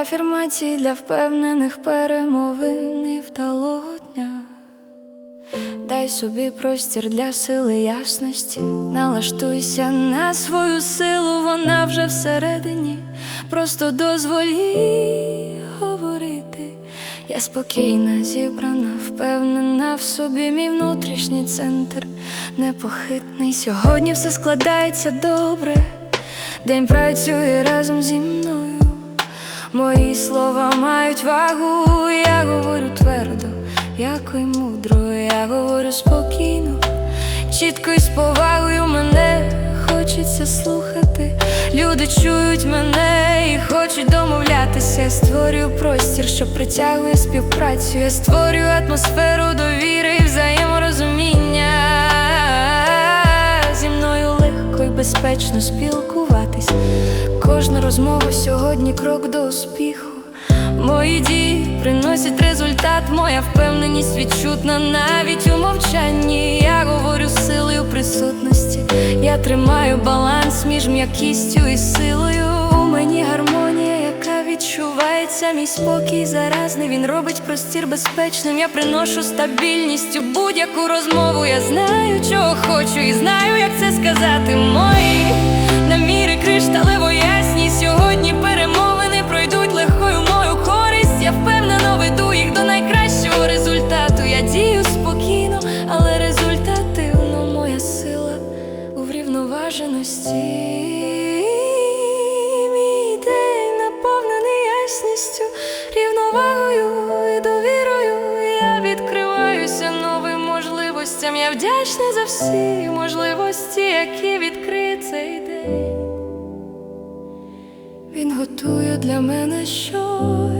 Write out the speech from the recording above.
афірмації для впевнених перемовин і вдалого. Дай собі простір для сили ясності, налаштуйся на свою силу, вона вже всередині, просто дозволі говорити. Я спокійна, зібрана, впевнена в собі, мій внутрішній центр непохитний. Сьогодні все складається добре, день працює разом зі мною. Мої слова мають вагу, я говорю твердо, яко й мудро, я говорю спокійно, чітко і з повагою мене хочеться слухати. Люди чують мене і хочуть домовлятися. Я створюю простір, що притягує співпрацю. Я створюю атмосферу довіри безпечно спілкуватись. Кожна розмова сьогодні крок до успіху. Мої дії приносять результат, моя впевненість відчутна навіть у мовчанні. Я говорю силою присутності. Я тримаю баланс між м'якістю і силою. У мені гармонія, відчувається, мій спокій заразний. Він робить простір безпечним. Я приношу стабільність у будь-яку розмову. Я знаю, чого хочу, і знаю, як це сказати. Мої наміри кришталево ясні. Сьогодні перемовини пройдуть легкою мою користь. Я впевнено веду їх до найкращого результату. Я дію спокійно, але результативно моя сила у врівноваженості. Ясністю, рівновагою і довірою. Я відкриваюся новим можливостям. Я вдячна за всі можливості, які відкриє цей день. Він готує для мене щось